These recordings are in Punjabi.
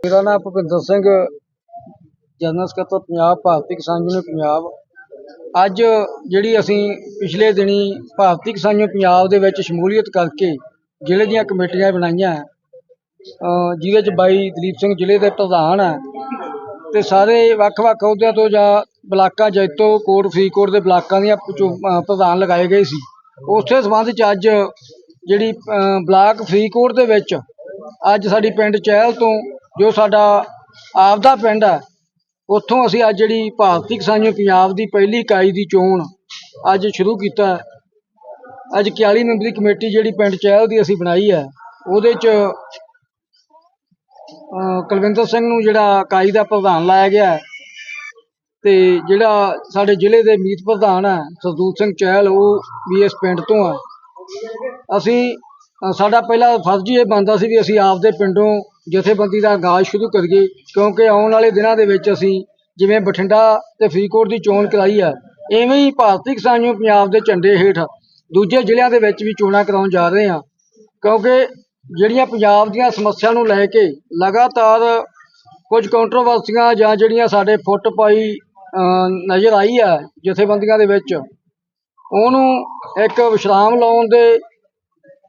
ਮੇਰਾ ਨਾਮ ਭੁਪਿੰਦਰ ਸਿੰਘ ਜਨਰਲ ਸਕੱਤਰ ਪੰਜਾਬ ਭਾਰਤੀ ਕਿਸਾਨ ਯੂਨੀਅਨ ਪੰਜਾਬ। ਅੱਜ ਜਿਹੜੀ ਅਸੀਂ ਪਿਛਲੇ ਦਿਨੀ ਭਾਰਤੀ ਕਿਸਾਨ ਯੂਨੀਅਨ ਪੰਜਾਬ ਦੇ ਵਿੱਚ ਸ਼ਮੂਲੀਅਤ ਕਰਕੇ ਜ਼ਿਲ੍ਹੇ ਦੀਆਂ ਕਮੇਟੀਆਂ ਬਣਾਈਆਂ ਜਿਹਦੇ ਚ ਬਾਈ ਦਲੀਪ ਸਿੰਘ ਜ਼ਿਲ੍ਹੇ ਦੇ ਪ੍ਰਧਾਨ ਹੈ ਤੇ ਸਾਰੇ ਵੱਖ-ਵੱਖ ਅਹੁਦਿਆਂ ਤੋਂ ਜਾਂ ਬਲਾਕਾਂ ਜੈਤੋ ਕੋਟ, ਫਰੀਦਕੋਟ ਦੇ ਬਲਾਕਾਂ ਦੀਆਂ ਚੋ- ਪ੍ਰਧਾਨ ਲਗਾਏ ਗਏ ਸੀ। ਉਸੇ ਸੰਬੰਧ ਚ ਅੱਜ ਜਿਹੜੀ ਬਲਾਕ ਫਰੀਦਕੋਟ ਦੇ ਵਿੱਚ ਅੱਜ ਸਾਡੀ ਪਿੰਡ ਚਹਿਲ ਤੋਂ ਜੋ ਸਾਡਾ ਆਪਦਾ ਪਿੰਡ ਹੈ ਉੱਥੋਂ ਅਸੀਂ ਅੱਜ ਜਿਹੜੀ ਭਾਰਤੀ ਕਿਸਾਨੀ ਪੰਜਾਬ ਦੀ ਪਹਿਲੀ ਇਕਾਈ ਦੀ ਚੋਣ ਅੱਜ ਸ਼ੁਰੂ ਕੀਤਾ ਅੱਜ 41 ਮੈਂਬਰੀ ਕਮੇਟੀ ਜਿਹੜੀ ਪਿੰਡ ਚਹਿਲ ਦੀ ਅਸੀਂ ਬਣਾਈ ਹੈ, ਉਹਦੇ ਚ ਕੁਲਵਿੰਦਰ ਸਿੰਘ ਨੂੰ ਜਿਹੜਾ ਇਕਾਈ ਦਾ ਪ੍ਰਧਾਨ ਲਾਇਆ ਗਿਆ ਹੈ ਤੇ ਜਿਹੜਾ ਸਾਡੇ ਜ਼ਿਲ੍ਹੇ ਦੇ ਮੀਤ ਪ੍ਰਧਾਨ ਹੈ, ਸਰਦੂਲ ਸਿੰਘ ਚਹਿਲ, ਉਹ ਵੀ ਇਸ ਪਿੰਡ ਤੋਂ ਹੈ। ਅਸੀਂ ਸਾਡਾ ਪਹਿਲਾ ਫਰਜ਼ ਹੀ ਇਹ ਬਣਦਾ ਸੀ ਵੀ ਅਸੀਂ ਆਪਦੇ ਪਿੰਡੋਂ ਜਥੇਬੰਦੀ ਦਾ ਆਗਾਜ਼ ਸ਼ੁਰੂ ਕਰੀਏ ਕਿਉਂਕਿ ਆਉਣ ਵਾਲੇ ਦਿਨਾਂ ਦੇ ਵਿੱਚ ਅਸੀਂ ਜਿਵੇਂ ਬਠਿੰਡਾ ਤੇ ਫਰੀਦਕੋਟ ਦੀ ਚੋਣ ਕਰਾਈ ਹੈ ਐਵੇਂ ਹੀ ਭਾਰਤੀ ਕਿਸਾਨ ਯੂਨੀਅਨ ਪੰਜਾਬ ਦੇ ਝੰਡੇ ਹੇਠ ਦੂਜੇ ਜ਼ਿਲ੍ਹਿਆਂ ਦੇ ਵਿੱਚ ਵੀ ਚੋਣਾਂ ਕਰਾਉਣ ਜਾ ਰਹੇ ਹਾਂ। ਕਿਉਂਕਿ ਜਿਹੜੀਆਂ ਪੰਜਾਬ ਦੀਆਂ ਸਮੱਸਿਆ ਨੂੰ ਲੈ ਕੇ ਲਗਾਤਾਰ ਕੁਝ ਕੰਟਰੋਵਰਸੀਆਂ ਜਾਂ ਜਿਹੜੀਆਂ ਸਾਡੇ ਫੁੱਟ ਪਾਈ ਨਜ਼ਰ ਆਈ ਹੈ ਜਥੇਬੰਦੀਆਂ ਦੇ ਵਿੱਚ, ਉਹਨੂੰ ਇੱਕ ਵਿਸ਼ਰਾਮ ਲਾਉਣ ਦੇ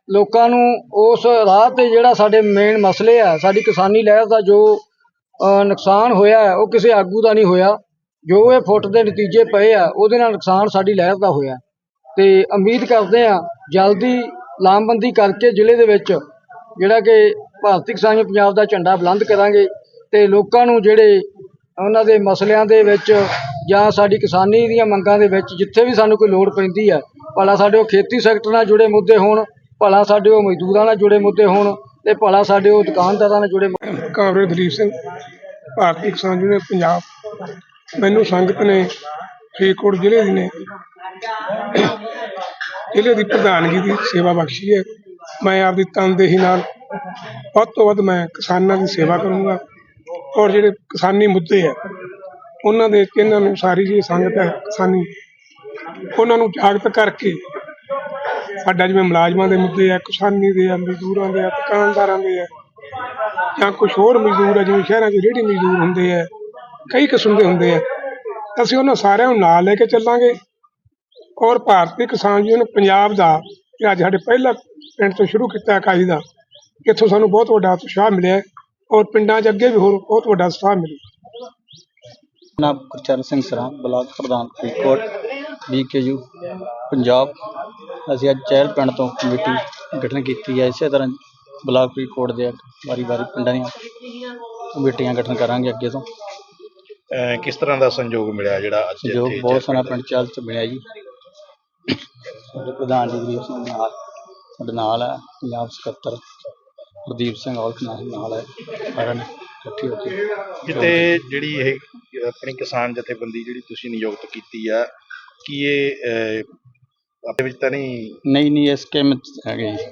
ਲੋਕਾਂ ਨੂੰ ਉਸ ਰਾਹ ਤੇ ਜਿਹੜਾ ਸਾਡੇ ਮੇਨ ਮਸਲੇ ਆ ਸਾਡੀ ਕਿਸਾਨੀ ਲਹਿਰ ਦਾ ਜੋ ਨੁਕਸਾਨ ਹੋਇਆ ਹੈ, ਉਹ ਕਿਸੇ ਆਗੂ ਦਾ ਨਹੀਂ ਹੋਇਆ। ਜੋ ਇਹ ਫੁੱਟ ਦੇ ਨਤੀਜੇ ਪਏ ਆ ਉਹਦੇ ਨਾਲ ਨੁਕਸਾਨ ਸਾਡੀ ਲਹਿਰ ਦਾ ਹੋਇਆ ਤੇ ਉਮੀਦ ਕਰਦੇ ਆ ਜਲਦੀ ਲਾਮਬੰਦੀ ਕਰਕੇ ਜ਼ਿਲ੍ਹੇ ਦੇ ਵਿੱਚ ਜਿਹੜਾ ਕਿ ਭਾਰਤੀ ਕਿਸਾਨੀ ਪੰਜਾਬ ਦਾ ਝੰਡਾ ਬੁਲੰਦ ਕਰਾਂਗੇ ਤੇ ਲੋਕਾਂ ਨੂੰ ਜਿਹੜੇ ਉਹਨਾਂ ਦੇ ਮਸਲਿਆਂ ਦੇ ਵਿੱਚ ਜਾਂ ਸਾਡੀ ਕਿਸਾਨੀ ਦੀਆਂ ਮੰਗਾਂ ਦੇ ਵਿੱਚ ਜਿੱਥੇ ਵੀ ਸਾਨੂੰ ਕੋਈ ਲੋੜ ਪੈਂਦੀ ਹੈ ਭਲਾ ਸਾਡੇ ਉਹ ਖੇਤੀ ਸੈਕਟਰ ਨਾਲ ਜੁੜੇ ਮੁੱਦੇ ਹੋਣ ਭਲਾ ਸਾਡੇ ਉਹ ਮਜ਼ਦੂਰਾਂ ਨਾਲ ਜੁੜੇ ਮੁੱਦੇ ਹੋਣ ਤੇ ਭਲਾ ਸਾਡੇ ਉਹ ਦੁਕਾਨਦਾਰਾਂ ਨਾਲ ਜੁੜੇ ਮੁੱਦੇ ਕਾਮਰੇਡ ਦਲੀਪ ਸਿੰਘ, ਭਾਰਤੀ ਕਿਸਾਨ ਯੂਨੀਅਨ ਪੰਜਾਬ। ਮੈਨੂੰ ਸੰਗਤ ਨੇ ਫਰੀਦਕੋਟ ਜ਼ਿਲ੍ਹੇ ਦੀ ਨੇ, ਜ਼ਿਲ੍ਹੇ ਦੀ ਪ੍ਰਧਾਨਗੀ ਦੀ ਸੇਵਾ ਬਖਸ਼ੀ ਹੈ। ਮੈਂ ਆਪਦੀ ਤਨਦੇਹੀ ਨਾਲ ਵੱਧ ਤੋਂ ਵੱਧ ਮੈਂ ਕਿਸਾਨਾਂ ਦੀ ਸੇਵਾ ਕਰੂੰਗਾ। ਔਰ ਜਿਹੜੇ ਕਿਸਾਨੀ ਮੁੱਦੇ ਆ, ਉਹਨਾਂ ਦੇ ਇਹਨਾਂ ਨੂੰ ਸਾਰੀ ਜੀ ਸੰਗਤ ਹੈ ਕਿਸਾਨੀ, ਉਹਨਾਂ ਨੂੰ ਜਾਗਤ ਕਰਕੇ ਸਾਡਾ ਜਿਵੇਂ ਮੁਲਾਜ਼ਮਾਂ ਦੇ ਮੁੱਦੇ ਆ, ਕਿਸਾਨੀ ਦੇ ਆ, ਮਜ਼ਦੂਰਾਂ ਦੇ ਆ, ਦੁਕਾਨਦਾਰਾਂ ਦੇ ਆ, ਜਾਂ ਕੁਝ ਹੋਰ ਮਜ਼ਦੂਰ ਆ, ਜਿਵੇਂ ਸ਼ਹਿਰਾਂ 'ਚ ਰੇਹੜੀ ਮਜ਼ਦੂਰ ਹੁੰਦੇ ਆ, ਕਈ ਕਿਸਮ ਦੇ ਹੁੰਦੇ ਆ। ਅਸੀਂ ਉਹਨਾਂ ਸਾਰਿਆਂ ਨੂੰ ਨਾਲ ਲੈ ਕੇ ਚੱਲਾਂਗੇ ਔਰ ਭਾਰਤੀ ਕਿਸਾਨ ਯੂਨੀਅਨ ਪੰਜਾਬ ਦਾ, ਇਹ ਅੱਜ ਸਾਡੇ ਪਹਿਲਾ ਪਿੰਡ ਤੋਂ ਸ਼ੁਰੂ ਕੀਤਾ ਇਕਾਈ ਦਾ, ਇੱਥੋਂ ਸਾਨੂੰ ਬਹੁਤ ਵੱਡਾ ਉਤਸ਼ਾਹ ਮਿਲਿਆ ਔਰ ਪਿੰਡਾਂ 'ਚ ਅੱਗੇ ਵੀ ਹੋਰ ਬਹੁਤ ਵੱਡਾ ਉਤਸ਼ਾਹ ਮਿਲਿਆ ਨਾਮ ਗੁਰਚਰਨ ਸਿੰਘ ਸਰਾਂ, ਬਲਾਕ ਪ੍ਰਧਾਨ ਫਰੀਦਕੋਟ ਬੀਕੇਯੂ ਪੰਜਾਬ। ਅਸੀਂ ਅੱਜ ਚਹਿਲ ਪਿੰਡ ਤੋਂ ਕਮੇਟੀ ਗਠਨ ਕੀਤੀ ਹੈ ਇਸੇ ਤਰ੍ਹਾਂ ਬਲਾਕ ਫਰੀਦਕੋਟ ਦੇ ਵਾਰੀ ਵਾਰੀ ਪਿੰਡਾਂ ਦੀਆਂ ਕਮੇਟੀਆਂ ਗਠਨ ਕਰਾਂਗੇ ਅੱਗੇ ਤੋਂ। ਅਹ ਕਿਸ ਤਰ੍ਹਾਂ ਦਾ ਸੰਯੋਗ ਮਿਲਿਆ ਜਿਹੜਾ ਅੱਜ ਜੋ ਇੱਥੇ ਬਹੁਤ ਸੋਹਣਾ ਪਿੰਡ ਚਹਿਲ ਚ ਬਣਿਆ ਜੀ। ਸਾਡੇ ਪ੍ਰਧਾਨ ਜੀ ਗਰੀਬ ਸਿੰਘ ਨਾਲ ਸਾਡੇ ਨਾਲ ਹੈ ਪੰਜਾਬ ਸਕੱਤਰ ਪ੍ਰਦੀਪ ਸਿੰਘ ਔਲਖ ਨਾਲ ਨਾਲ ਹੈ ਸਾਰਿਆਂ ਨੇ ਇਕੱਠੇ ਹੋ ਕੇ ਕਿਤੇ। ਜਿਹੜੀ ਇਹ ਆਪਣੀ ਕਿਸਾਨ ਜਥੇਬੰਦੀ ਜਿਹੜੀ ਤੁਸੀਂ ਨਿਯੁਕਤ ਕੀਤੀ ਆ ਕੀ ਇਹ ਅਹ, ਆਪਣੇ ਵਿੱਚ ਤਾਂ ਨਹੀਂ? ਨਹੀਂ ਨਹੀਂ ਇਸ ਕਿਮ ਹੈਗੇ ਜੀ।